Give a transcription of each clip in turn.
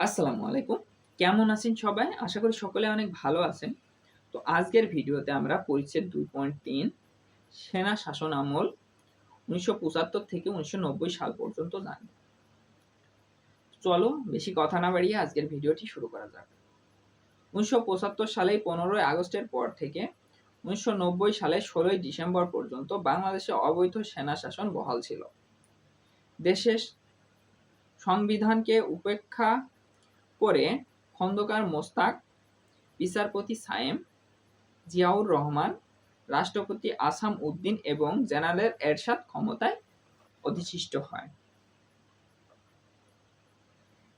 আসসালামু আলাইকুম। কেমন আছেন সবাই? আশা করি সকলে অনেক ভালো আছেন। তো আজকের ভিডিওতে আমরা পরিচ্ছেদ দুই পয়েন্ট তিন, সেনা শাসন আমল উনিশশো পঁচাত্তর থেকে উনিশশো নব্বই সাল পর্যন্ত জানি। চলো বেশি কথা না বাড়িয়ে আজকের ভিডিওটি শুরু করা যাক। উনিশশো পঁচাত্তর সালে পনেরোই আগস্টের পর থেকে উনিশশো নব্বই সালে ষোলোই ডিসেম্বর পর্যন্ত বাংলাদেশে অবৈধ সেনা শাসন বহাল ছিল। দেশের সংবিধানকে উপেক্ষা করে খন্দকার মোস্তাক, বিচারপতি সায়েম জিয়াউর রহমান, রাষ্ট্রপতি আসাম উদ্দিন এবং জেনারেল এরশাদ ক্ষমতায় অধিষ্ঠিত হয়।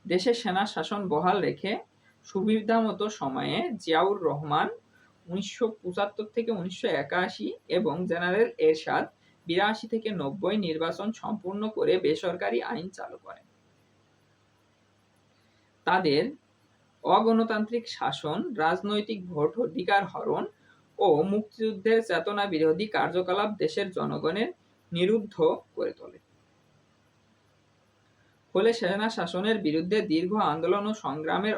দেশের সেনা শাসন বহাল রেখে সুবিধামতো সময়ে জিয়াউর রহমান উনিশশো পঁচাত্তর থেকে উনিশশো একাশি এবং জেনারেল এরশাদ বিরাশি থেকে নব্বই নির্বাচন সম্পূর্ণ করে বেসরকারি আইন চালু করেন। তাদের অগণতান্ত্রিক শাসন, রাজনৈতিক ভোট অধিকার হরণ ও মুক্তিযুদ্ধের চেতনা বিরোধী কার্যকলাপ দেশের জনগণের নিরুদ্ধ করে তোলে। ফলে সেনা শাসনের বিরুদ্ধে দীর্ঘ আন্দোলন ও সংগ্রামের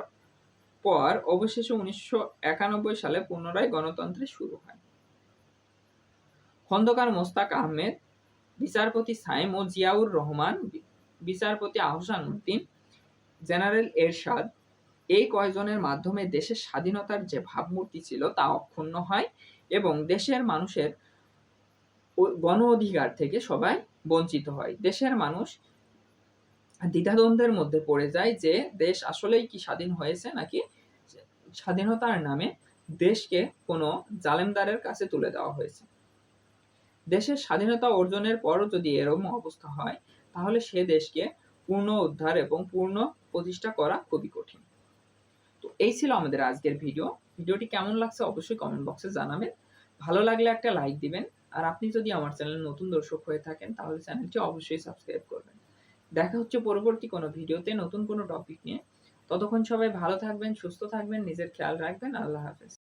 পর অবশেষে উনিশশো একানব্বই সালে পুনরায় গণতন্ত্রের শুরু হয়। খন্দকার মোস্তাক আহমেদ, বিচারপতি সাইম ও জিয়াউর রহমান, বিচারপতি আহসান উদ্দিন জেনারেল এরশাদ, এই কয়জনের মাধ্যমে দেশের স্বাধীনতার যে ভাবমূর্তি ছিল তা অক্ষুণ্ণ হয় এবং দেশের মানুষের গণ অধিকার থেকে সবাই বঞ্চিত হয়। দেশের মানুষ দ্বিধাদ্বন্দ্বের মধ্যে পড়ে যায় যে দেশ আসলেই কি স্বাধীন হয়েছে নাকি স্বাধীনতার নামে দেশকে কোনো জালেমদারের কাছে তুলে দেওয়া হয়েছে। দেশের স্বাধীনতা অর্জনের পরও যদি এরকম অবস্থা হয়, তাহলে সে দেশকে পূর্ণ উদ্ধার এবং পূর্ণ প্রতিষ্ঠা করা খুবই কঠিন। তো এই ছিল আমাদের আজকের ভিডিও। ভিডিওটি কেমন লাগছে অবশ্যই কমেন্ট বক্সে জানাবেন। ভালো লাগলে একটা লাইক দিবেন। আর আপনি যদি আমার চ্যানেল নতুন দর্শক হয়ে থাকেন, তাহলে চ্যানেলটি অবশ্যই সাবস্ক্রাইব করবেন। দেখা হচ্ছে পরবর্তী কোনো ভিডিওতে নতুন কোনো টপিক নিয়ে। ততক্ষণ সবাই ভালো থাকবেন, সুস্থ থাকবেন, নিজের খেয়াল রাখবেন। আল্লাহ হাফেজ।